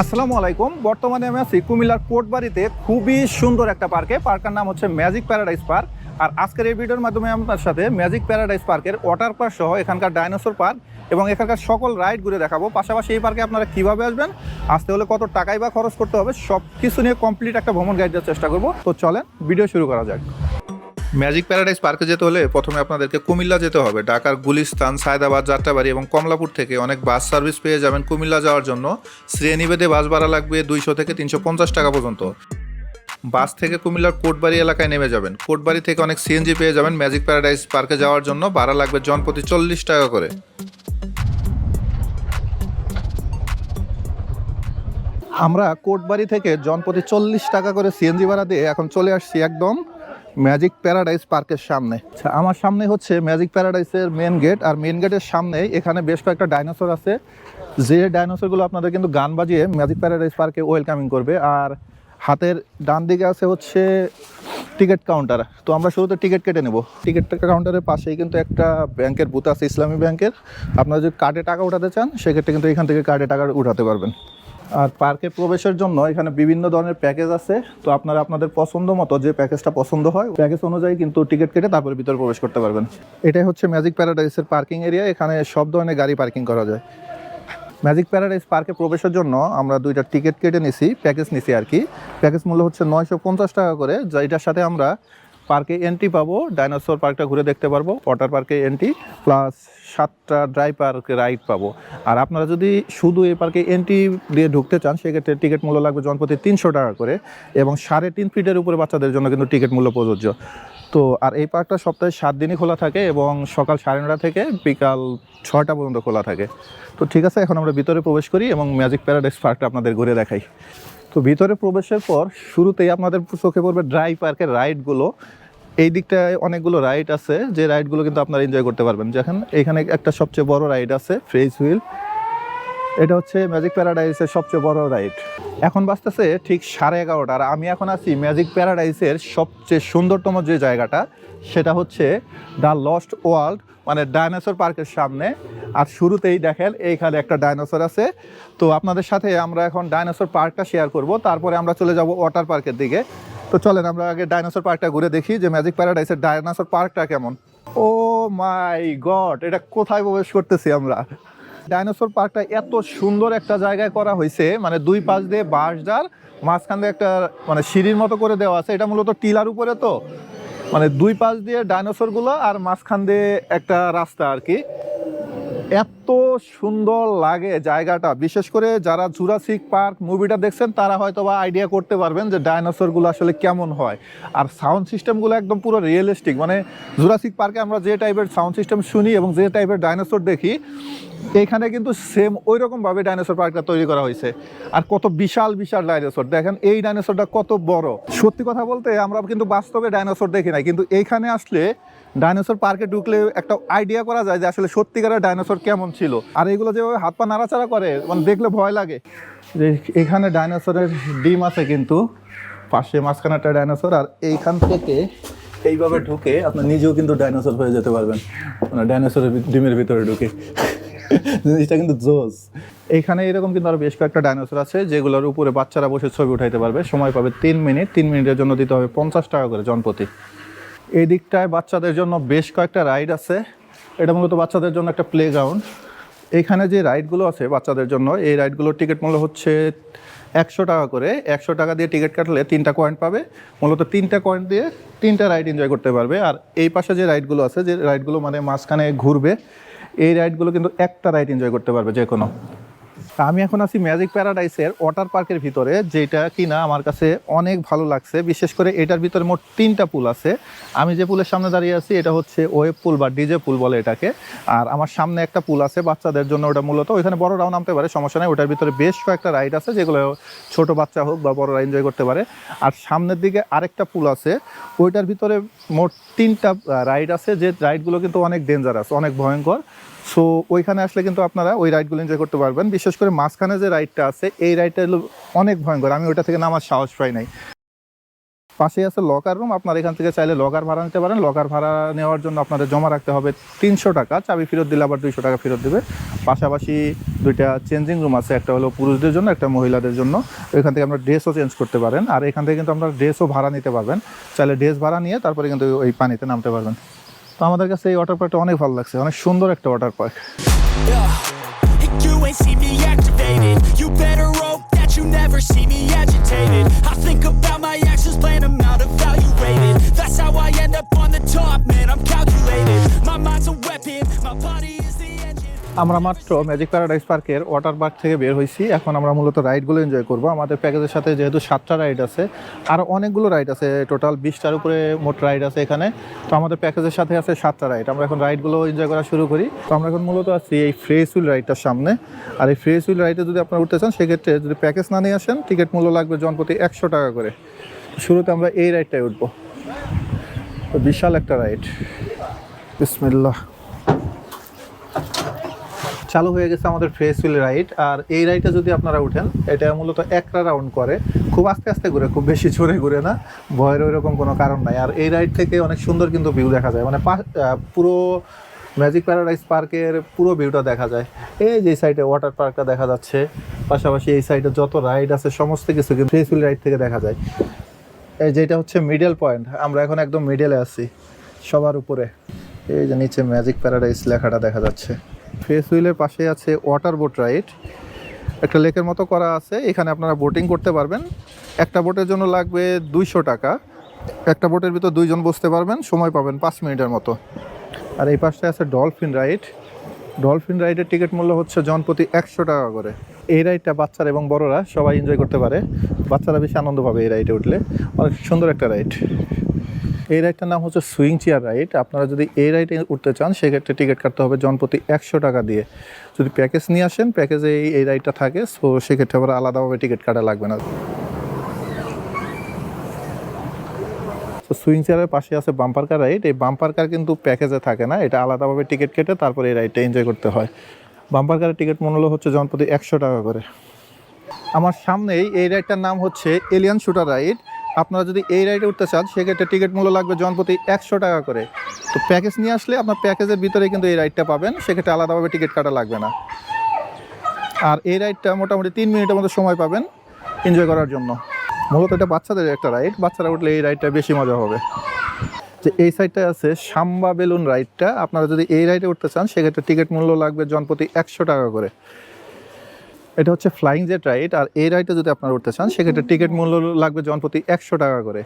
আসসালামু আলাইকুম। বর্তমানে আমি আছি কুমিল্লার কোটবাড়িতে। খুবই সুন্দর একটা পার্কে। পার্কের নাম হচ্ছে ম্যাজিক প্যারাডাইস পার্ক। আর আজকের এই ভিডিওর মাধ্যমে আপনার সাথে ম্যাজিক প্যারাডাইস পার্কের ওয়াটার পার্ক সহ এখানকার ডাইনোসর পার্ক এবং এখানকার সকল রাইড ঘুরে দেখাবো। পাশাপাশি এই পার্কে আপনারা কীভাবে আসবেন, আসতে হলে কত টাকাই বা খরচ করতে হবে সব কিছু নিয়ে কমপ্লিট একটা ভ্রমণ গাইড দেওয়ার চেষ্টা করব। তো চলেন, ভিডিও শুরু করা যাক। ম্যাজিক প্যারাডাইস পার্কে যেতে হলে প্রথমে আপনাদেরকে কুমিল্লা যেতে হবে। ঢাকার গুলিস্তান, সায়দাবাদ, যাত্রাবাড়ি এবং কমলাপুর থেকে অনেক বাস সার্ভিস পেয়ে যাবেন কুমিল্লা যাওয়ার জন্য। শ্রেণীভেদে বাস ভাড়া লাগবে দুইশো থেকে তিনশো পঞ্চাশ টাকা পর্যন্ত। বাস থেকে কুমিল্লার কোটবাড়ি এলাকায় নেমে যাবেন। কোটবাড়ি থেকে অনেক সিএনজি পেয়ে যাবেন ম্যাজিক প্যারাডাইস পার্কে যাওয়ার জন্য। ভাড়া লাগবে জনপ্রতি চল্লিশ টাকা করে। আমরা কোটবাড়ি থেকে জনপ্রতি চল্লিশ টাকা করে সিএনজি ভাড়া দিয়ে এখন চলে আসছি একদম ম্যাজিক প্যারাডাইস পার্কের সামনে। আচ্ছা, আমার সামনে হচ্ছে ম্যাজিক প্যারাডাইসের মেন গেট আর মেন গেটের সামনে এখানে বেশ কয়েকটা ডাইনোসর আছে। যে ডাইনোসরগুলো আপনাদের কিন্তু গান বাজিয়ে ম্যাজিক প্যারাডাইস পার্কে ওয়েলকামিং করবে আর হাতের ডান দিকে আছে হচ্ছে টিকিট কাউন্টার তো আমরা শুরুতে টিকিট কেটে নেব। টিকিট কাউন্টারের পাশেই কিন্তু একটা ব্যাংকের বুথ আছে ইসলামী ব্যাংকের। আপনারা যদি কার্ডে টাকা উঠাতে চান সেক্ষেত্রে কিন্তু এখান থেকে কার্ডে টাকা উঠাতে পারবেন। আর পার্কে প্রবেশের জন্য এখানে বিভিন্ন ধরনের প্যাকেজ আছে। তো আপনারা আপনাদের পছন্দ মতো যে প্যাকেজটা পছন্দ হয় প্যাকেজ অনুযায়ী কিন্তু টিকিট কেটে তারপরে ভিতরে প্রবেশ করতে পারবেন। এটাই হচ্ছে ম্যাজিক প্যারাডাইসের পার্কিং এরিয়া এখানে সব ধরনের গাড়ি পার্কিং করা যায়। ম্যাজিক প্যারাডাইস পার্কে প্রবেশের জন্য আমরা দুইটা টিকিট কেটে নিছি প্যাকেজ নিছি আর কি। প্যাকেজ মূল্য হচ্ছে নয়শো পঞ্চাশ টাকা করে, যা এটার সাথে আমরা পার্কে এন্ট্রি পাবো ডাইনোসর পার্কটা ঘুরে দেখতে পারব ওয়াটার পার্কে এন্ট্রি প্লাস সাতটা ড্রাই পার্ক রাইড পাবো। আর আপনারা যদি শুধু এই পার্কে এন্ট্রি দিয়ে ঢুকতে চান, সেক্ষেত্রে টিকিট মূল্য লাগবে জনপ্রতি তিনশো টাকা করে এবং সাড়ে তিন ফিটের উপরে বাচ্চাদের জন্য কিন্তু টিকিট মূল্য প্রযোজ্য। তো আর এই পার্কটা সপ্তাহে সাত দিনই খোলা থাকে এবং সকাল সাড়ে নটা থেকে বিকাল ছয়টা পর্যন্ত খোলা থাকে। তো ঠিক আছে, এখন আমরা ভিতরে প্রবেশ করি এবং ম্যাজিক প্যারাডাইস পার্কটা আপনাদের ঘুরে দেখাই। তো ভিতরে প্রবেশের পর শুরুতেই আপনাদের চোখে পড়বে ড্রাই পার্কের রাইডগুলো এই দিকটায় অনেকগুলো রাইড আছে, যে রাইডগুলো কিন্তু আপনারা এনজয় করতে পারবেন। যেখানে এখানে একটা সবচেয়ে বড় রাইড আছে ফ্রেজ হুইল এটা হচ্ছে ম্যাজিক প্যারাডাইসের সবচেয়ে বড় রাইড এখন বাজতেছে ঠিক সাড়ে এগারোটা, আর আমি এখন আছি ম্যাজিক প্যারাডাইসের সবচেয়ে সুন্দরতম যে জায়গাটা, সেটা হচ্ছে দ্য লস্ট ওয়ার্ল্ড মানে ডাইনোসর পার্কের সামনে। আর শুরুতেই দেখেন এইখানে একটা ডাইনোসর আছে। তো আপনাদের সাথে আমরা এখন ডাইনোসর পার্কটা শেয়ার করব। তারপরে আমরা চলে যাব ওয়াটার পার্কের দিকে। তো চলেন, আমরা আগে ডাইনোসর পার্কটা ঘুরে দেখি যে ম্যাজিক প্যারাডাইসের ডাইনোসর পার্কটা কেমন। ও মাই গড, এটা কোথায় প্রবেশ করতেছি আমরা? ডাইনোসর পার্কটা এত সুন্দর একটা জায়গায় করা হয়েছে। মানে দুই পাশ দিয়ে বাঁশদার মাঝখান দিয়ে একটা মানে সিঁড়ির মতো করে দেওয়া আছে। এটা মূলত টিলার উপরে তো। মানে দুই পাশ দিয়ে ডাইনোসরগুলো আর মাঝখান দিয়ে একটা রাস্তা আর কি। এত সুন্দর লাগে জায়গাটা। বিশেষ করে যারা জুরাসিক পার্ক মুভিটা দেখছেন, তারা হয়তো বা আইডিয়া করতে পারবেন যে ডাইনোসরগুলো আসলে কেমন হয়। আর সাউন্ড সিস্টেমগুলো একদম পুরো রিয়েলিস্টিক মানে জুরাসিক পার্কে আমরা যে টাইপের সাউন্ড সিস্টেম শুনি এবং যে টাইপের ডাইনোসর দেখি এইখানে কিন্তু সেম ওই রকমভাবে ডাইনোসর পার্কটা তৈরি করা হয়েছে। আর কত বিশাল বিশাল ডাইনোসর দেখেন, এই ডাইনোসরটা কত বড়। সত্যি কথা বলতে, আমরা কিন্তু বাস্তবে ডাইনোসর দেখি নাই, কিন্তু এইখানে আসলে ডাইনোসর পার্কে ঢুকলে একটা আইডিয়া করা যায় যে আসলে সত্যিকারের ডাইনোসর কেমন ছিল। আর এগুলো যেভাবে হাত পা নাড়াচাড়া করে মানে দেখলে ভয় লাগে। যে এখানে ডাইনোসরের ডিম আছে কিন্তু, পাশে মাঝখানে একটা ডাইনোসর আর এইখান থেকে এইভাবে ঢুকে আপনি নিজেও কিন্তু ডাইনোসর হয়ে যেতে পারবেন। মানে ডাইনোসরের ডিমের ভিতরে ঢুকে। জিনিসটা কিন্তু জোস। এইখানে এরকম কিন্তু আরও বেশ কয়েকটা ডাইনোসর আছে, যেগুলোর উপরে বাচ্চারা বসে ছবি উঠাইতে পারবে। সময় পাবে তিন মিনিট। তিন মিনিটের জন্য দিতে হবে পঞ্চাশ টাকা করে জনপ্রতি এই দিকটায় বাচ্চাদের জন্য বেশ কয়েকটা রাইড আছে। এটা মূলত বাচ্চাদের জন্য একটা প্লে গ্রাউন্ড এখানে যে রাইডগুলো আছে বাচ্চাদের জন্য, এই রাইডগুলোর টিকিট মূল্য হচ্ছে একশো টাকা করে, একশো টাকা দিয়ে টিকিট কাটলে তিনটা কয়েন পাবে। মূলত তিনটা কয়েন দিয়ে তিনটা রাইড এনজয় করতে পারবে। আর এই পাশে যে রাইডগুলো আছে, যে রাইডগুলো মানে মাঝখানে ঘুরবে, এই রাইডগুলো কিন্তু একটা রাইড এনজয় করতে পারবে যে কোনো আমি এখন আছি ম্যাজিক প্যারাডাইসের ওয়াটার পার্কের ভিতরে, যেটা কিনা আমার কাছে অনেক ভালো লাগছে। বিশেষ করে এটার ভিতরে মোট তিনটা পুল আছে। আমি যে পুলের সামনে দাঁড়িয়ে আছি, এটা হচ্ছে ওয়েব পুল বা ডিজে পুল বলে এটাকে। আর আমার সামনে একটা পুল আছে, বাচ্চাদের জন্য ওটা মূলত। ওইখানে বড়রাও নামতে পারে, সমস্যা নেই। ওটার ভিতরে বেশ কয়েকটা রাইড আছে, যেগুলো ছোট বাচ্চা হোক বা বড়রা এনজয় করতে পারে। আর সামনের দিকে আরেকটা পুল আছে, ওইটার ভিতরে মোট তিনটা রাইড আছে। যে রাইডগুলো কিন্তু অনেক ডেঞ্জারাস অনেক ভয়ঙ্কর। সো ওইখানে আসলে কিন্তু আপনারা ওই রাইডগুলো এনজয় করতে পারবেন। বিশেষ করে মাঝখানে যে রাইডটা আছে, এই রাইডটা হলো অনেক ভয়ঙ্কর। আমি ওইটা থেকে নামার সাহস পাই নাই। পাশেই আছে লকার রুম আপনার এখান থেকে চাইলে লকার ভাড়া নিতে পারেন। লকার ভাড়া নেওয়ার জন্য আপনাদের জমা রাখতে হবে তিনশো টাকা। চাবি ফেরত দিলে আবার দুইশো টাকা ফেরত দেবে। পাশাপাশি দুইটা চেঞ্জিং রুম আছে। একটা হলো পুরুষদের জন্য, একটা মহিলাদের জন্য। এখান থেকে আপনারা ড্রেসও চেঞ্জ করতে পারেন। আর এখান থেকে কিন্তু আপনারা ড্রেসও ভাড়া নিতে পারবেন। চাইলে ড্রেস ভাড়া নিয়ে তারপরে কিন্তু ওই পানিতে নামতে পারবেন। তো আমাদের কাছে এই ওয়াটার পার্কটা অনেক ভালো লাগছে অনেক সুন্দর একটা water park You never see me agitated. I think about my actions, plan them out, evaluated. আমরা মাত্র ম্যাজিক প্যারাডাইস পার্কের ওয়াটার পার্ক থেকে বের হয়েছি এখন আমরা মূলত রাইডগুলো এনজয় করব। আমাদের প্যাকেজের সাথে যেহেতু সাতটা রাইড আছে, আর অনেকগুলো রাইড আছে টোটাল বিশটার উপরে মোট রাইড আছে এখানে। তো আমাদের প্যাকেজের সাথে আছে সাতটা রাইড আমরা এখন রাইডগুলো এনজয় করা শুরু করি। তো আমরা এখন মূলত আছি এই ফ্রেশ হুইল রাইডটার সামনে। আর এই ফ্রেশ হুইল রাইডে যদি আপনারা উঠতে চান, সেক্ষেত্রে যদি প্যাকেজ না নিয়ে আসেন টিকিট মূল্য লাগবে জনপ্রতি একশো টাকা করে। শুরুতে আমরা এই রাইডটায় উঠবো। বিশাল একটা রাইড বিসমিল্লাহ। চালু হয়ে গেছে আমাদের ফ্রেশ হুইল রাইড আর এই রাইডে যদি আপনারা উঠেন এটা মূলত একটা রাউন্ড করে। খুব আস্তে আস্তে ঘুরে, খুব বেশি জোরে ঘুরে না। ভয়ের ওইরকম কোনো কারণ নাই। আর এই রাইড থেকে অনেক সুন্দর কিন্তু ভিউ দেখা যায়। মানে পুরো ম্যাজিক প্যারাডাইস পার্কের পুরো ভিউটা দেখা যায়। এই যে সাইডে ওয়াটার পার্কটা দেখা যাচ্ছে। পাশাপাশি এই সাইডে যত রাইড আছে, সমস্ত কিছু কিন্তু হুইল রাইড থেকে দেখা যায়। এই যেটা হচ্ছে মিডল পয়েন্ট আমরা এখন একদম মিডলে আছি, সবার উপরে। এই যে নিচে ম্যাজিক প্যারাডাইস লেখাটা দেখা যাচ্ছে। ফেস হুইলের পাশে আছে ওয়াটার বোট রাইড। একটা লেকের মতো করা আছে, এখানে আপনারা বোটিং করতে পারবেন। একটা বোটের জন্য লাগবে দুইশো টাকা। একটা বোটের ভিতর দুইজন বসতে পারবেন, সময় পাবেন পাঁচ মিনিটের মতো। আর এই পাশে আছে ডলফিন রাইড। ডলফিন রাইডের টিকিট মূল্য হচ্ছে জনপ্রতি একশো টাকা করে। এই রাইডটা বাচ্চারা এবং বড়রা সবাই এনজয় করতে পারে। বাচ্চারা বেশি আনন্দ পাবে এই রাইডে উঠলে। অনেক সুন্দর একটা রাইড। এই রাইডটার নাম হচ্ছে সুইং চেয়ার রাইড আপনারা যদি এই রাইডে উঠতে চান, সেক্ষেত্রে টিকিট কাটতে হবে জনপ্রতি একশো টাকা দিয়ে। যদি প্যাকেজ নিয়ে আসেন প্যাকেজে এই এই রাইডটা থাকে সো সেক্ষেত্রে আবার আলাদাভাবে টিকিট কাটা লাগবে না। তো সুইং চেয়ারের পাশে আছে বাম্পার কার রাইড এই বাম্পার কার কিন্তু প্যাকেজে থাকে না। এটা আলাদাভাবে টিকিট কেটে তারপরে এই রাইডটা এনজয় করতে হয়। বাম্পার কারের টিকিট মূল্য হচ্ছে জনপ্রতি একশো টাকা করে। আমার সামনেই এই রাইডটার নাম হচ্ছে এলিয়ান শুটার রাইড আপনারা যদি এই রাইডে উঠতে চান, সেক্ষেত্রে টিকিট মূল্য লাগবে জনপ্রতি একশো টাকা করে। তো প্যাকেজ নিয়ে আসলে আপনার প্যাকেজের ভিতরে কিন্তু এই রাইডটা পাবেন, সেক্ষেত্রে আলাদাভাবে টিকিট কাটা লাগবে না। আর এই রাইডটা মোটামুটি তিন মিনিটের মতো সময় পাবেন এনজয় করার জন্য। মূলত এটা বাচ্চাদের একটা রাইড বাচ্চারা উঠলে এই রাইডটা বেশি মজা হবে। যে এই সাইডটায় আছে সাম্বা বেলুন রাইডটা আপনারা যদি এই রাইডে উঠতে চান, সেক্ষেত্রে টিকিট মূল্য লাগবে জনপ্রতি একশো টাকা করে। এটা হচ্ছে ফ্লাইং জেট রাইড আর এই রাইডে যদি আপনারা উঠতে চান, সেক্ষেত্রে টিকিট মূল্য লাগবে জনপ্রতি একশো টাকা করে।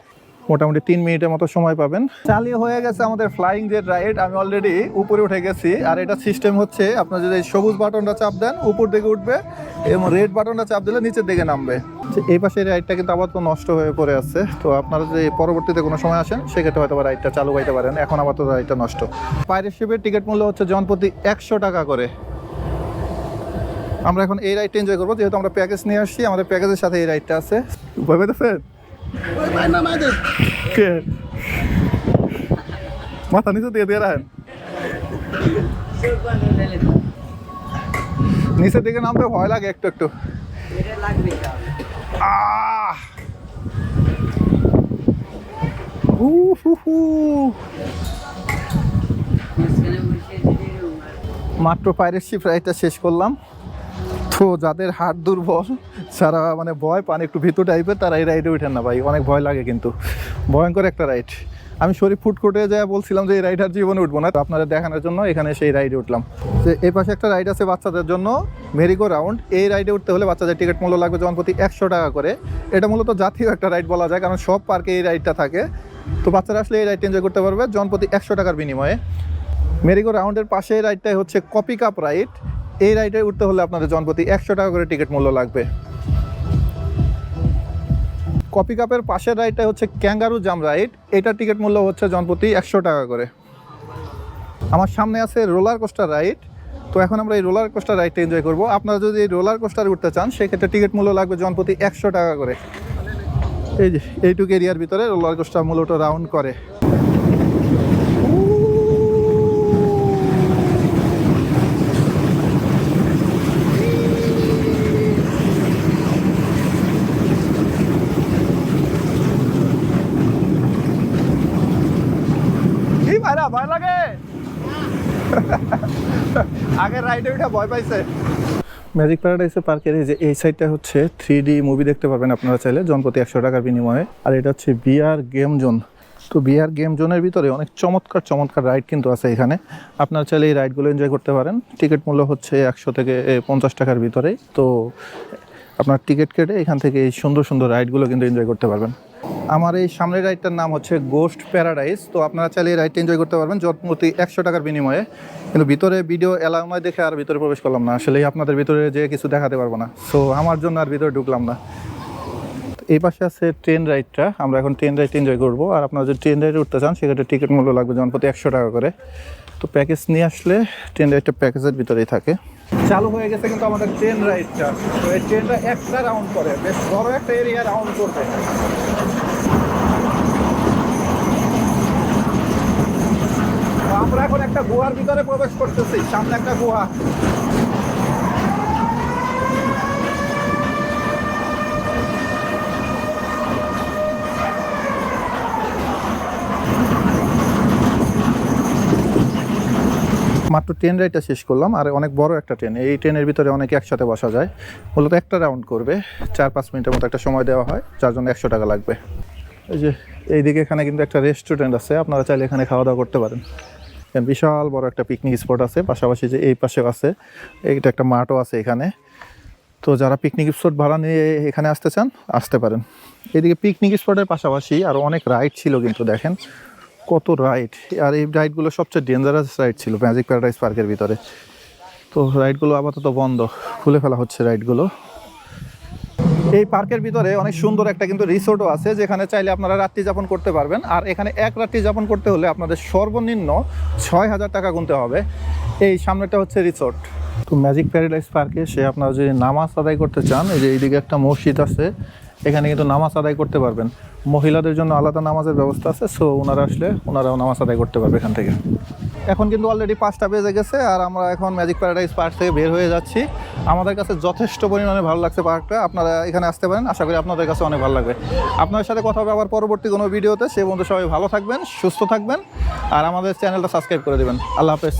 মোটামুটি তিন মিনিটের মতো সময় পাবেন। চালিয়ে হয়ে গেছে আমাদের ফ্লাইং জেট রাইড আমি অলরেডি উপরে উঠে গেছি। আর এটা সিস্টেম হচ্ছে, আপনার যদি সবুজ বাটনটা চাপ দেন, উপর দিকে উঠবে, এবং রেড বাটনটা চাপ দিলে নিচের দিকে নামবে। এই পাশে রাইডটা কিন্তু আপাতত নষ্ট হয়ে পড়ে আছে। তো আপনারা যদি পরবর্তীতে কোনো সময় আসেন, সেক্ষেত্রে হয়তো রাইডটা চালু পাইতে পারেন। এখন আপাতত রাইডটা নষ্ট। পাইরেট শিপের টিকিট মূল্য হচ্ছে জনপ্রতি একশো টাকা করে। আমরা এখন এই রাইডটা এনজয় করব যেহেতু আমরা প্যাকেজ নিয়ে আসছি আমাদের প্যাকেজের সাথে এই রাইডটা আছে। ভয় পেতেছেন মাথা নিচে দিয়ে দিয়ে রাখেন। নিচের দিকে নামতে ভয় লাগে একটু একটু। মাত্র পাইরেট শিপ রাইডটা শেষ করলাম। তো যাদের হাট দুর্বল, যারা মানে ভয় পান একটু ভীতু টাইপের তারা এই রাইডে উঠেন না ভাই। অনেক ভয় লাগে কিন্তু। ভয়ঙ্কর একটা রাইড আমি শরীর ফুট কোর্টে যা বলছিলাম যে এই রাইডার জীবনে উঠবো না আপনাদের দেখানোর জন্য এখানে সেই রাইডে উঠলাম। যে এই পাশে একটা রাইড আছে বাচ্চাদের জন্য মেরিগো রাউন্ড এই রাইডে উঠতে হলে বাচ্চাদের টিকিট মূল্য লাগবে যেমন প্রতি একশো টাকা করে। এটা মূলত জাতীয় একটা রাইড বলা যায়, কারণ সব পার্কে এই রাইডটা থাকে। তো বাচ্চারা আসলে এই রাইডটা এনজয় করতে পারবে জন প্রতি একশো টাকার বিনিময়ে। মেরিগো রাউন্ডের পাশে রাইডটাই হচ্ছে কপি কাপ রাইড এই রাইডে উঠতে হলে আপনাদের জনপ্রতি একশো টাকা করে টিকিট মূল্য লাগবে। কপি কাপের পাশের রাইডটা হচ্ছে ক্যাঙ্গারু জাম রাইড। এটার টিকিট মূল্য হচ্ছে জনপ্রতি একশো টাকা করে। আমার সামনে আছে রোলার কোস্টার রাইড। তো এখন আমরা এই রোলার কোস্টার রাইডটা এনজয় করব। আপনারা যদি এই রোলার কোস্টারে উঠতে চান, সেক্ষেত্রে টিকিট মূল্য লাগবে জনপ্রতি একশো টাকা করে। এই যে, এইটুকু এরিয়ার ভিতরে রোলার কোস্টার মূলত রাউন্ড করে ভয় লাগে আগের রাইডে ওইটা ভয় পাইছে। ম্যাজিক প্যারাডাইসে পার্কের এই যে, এই সাইডটা হচ্ছে থ্রি ডি মুভি দেখতে পারবেন আপনারা চাইলে, জনপ্রতি একশো টাকার বিনিময়ে। আর এটা হচ্ছে বিআর গেম জোন। তো বিআর গেম জোনের ভিতরে অনেক চমৎকার চমৎকার রাইড কিন্তু আছে এখানে। আপনারা চাইলে এই রাইডগুলো এনজয় করতে পারেন। টিকিট মূল্য হচ্ছে একশো থেকে পঞ্চাশ টাকার ভিতরে তো আপনার টিকিট কেটে এখান থেকে এই সুন্দর সুন্দর রাইডগুলো কিন্তু এনজয় করতে পারবেন। আমার এই সামনের রাইডটার নাম হচ্ছে গোস্ট প্যারাডাইস তো আপনারা চাইলে এই রাইডটা এনজয় করতে পারবেন জনপ্রতি একশো টাকার বিনিময়ে। কিন্তু ভিতরে ভিডিও এলাও নয় দেখে আর ভিতরে প্রবেশ করলাম না। আসলে আপনাদের ভিতরে যে কিছু দেখাতে পারব না। সো আমার জন্য আর ভিতরে ঢুকলাম না। এই পাশে আছে ট্রেন রাইডটা আমরা এখন ট্রেন রাইড এনজয় করব। আর আপনারা যদি ট্রেন রাইডে উঠতে চান, সেক্ষেত্রে টিকিট মূল্য লাগবে জনপ্রতি একশো টাকা করে। তো প্যাকেজ নিয়ে আসলে ট্রেন রাইডটা প্যাকেজের ভিতরেই থাকে। চালু হয়ে গেছে কিন্তু আমাদের ট্রেন রাইডটা তো এই ট্রেনটা একটা রাউন্ড করে, বেশ বড় একটা এরিয়া রাউন্ড করবে। আমরা এখন একটা গুহার ভিতরে প্রবেশ করতেছি, সামনে একটা গুহা। মাত্র ট্রেন রাইডটা শেষ করলাম, আর অনেক বড় একটা ট্রেন এই ট্রেনের ভিতরে অনেকে একসাথে বসা যায়। মূলত একটা রাউন্ড করবে, চার পাঁচ মিনিটের মতো একটা সময় দেওয়া হয়, যার জন্য একশো টাকা লাগবে। এই যে, এইদিকে এখানে কিন্তু একটা রেস্টুরেন্ট আছে, আপনারা চাইলে এখানে খাওয়া দাওয়া করতে পারেন। বিশাল বড় একটা পিকনিক স্পট আছে, পাশাপাশি যে এই পাশেও আছে, এইটা একটা মাঠও আছে এখানে। তো যারা পিকনিক স্পট ভাড়া নিয়ে এখানে আসতে চান, আসতে পারেন। এদিকে পিকনিক স্পটের পাশাপাশি আরও অনেক রাইড ছিল কিন্তু দেখেন। কত রাইড আর এই রাইডগুলো সবচেয়ে ডেঞ্জারাস রাইড ছিল ম্যাজিক প্যারাডাইস পার্কের ভিতরে। তো রাইডগুলো আপাতত বন্ধ। খুলে ফেলা হচ্ছে রাইডগুলো এই পার্কের ভিতরে অনেক সুন্দর একটা কিন্তু রিসোর্টও আছে, যেখানে চাইলে আপনারা রাত্রি যাপন করতে পারবেন। আর এখানে এক রাত্রি যাপন করতে হলে আপনাদের সর্বনিম্ন ছয় হাজার টাকা গুনতে হবে। এই সামনেটা হচ্ছে রিসোর্ট তো ম্যাজিক প্যারাডাইস পার্কে সে আপনারা যদি নামাজ আদায় করতে চান, এই যে এইদিকে একটা মসজিদ আছে এখানে কিন্তু নামাজ আদায় করতে পারবেন। মহিলাদের জন্য আলাদা নামাজের ব্যবস্থা আছে সো ওনারা আসলে ওনারাও নামাজ আদায় করতে পারবে এখান থেকে। এখন কিন্তু অলরেডি পাঁচটা বেজে গেছে, আর আমরা এখন ম্যাজিক প্যারাডাইস পার্ক থেকে বের হয়ে যাচ্ছি। আমাদের কাছে যথেষ্ট পরিমাণে ভালো লাগছে পার্কটা আপনারা এখানে আসতে পারেন, আশা করি আপনাদের কাছে অনেক ভালো লাগবে। আপনাদের সাথে কথা হবে আবার পরবর্তী কোনো ভিডিওতে। সে বন্ধু সবাই ভালো থাকবেন, সুস্থ থাকবেন, আর আমাদের চ্যানেলটা সাবস্ক্রাইব করে দেবেন। আল্লাহ হাফেজ।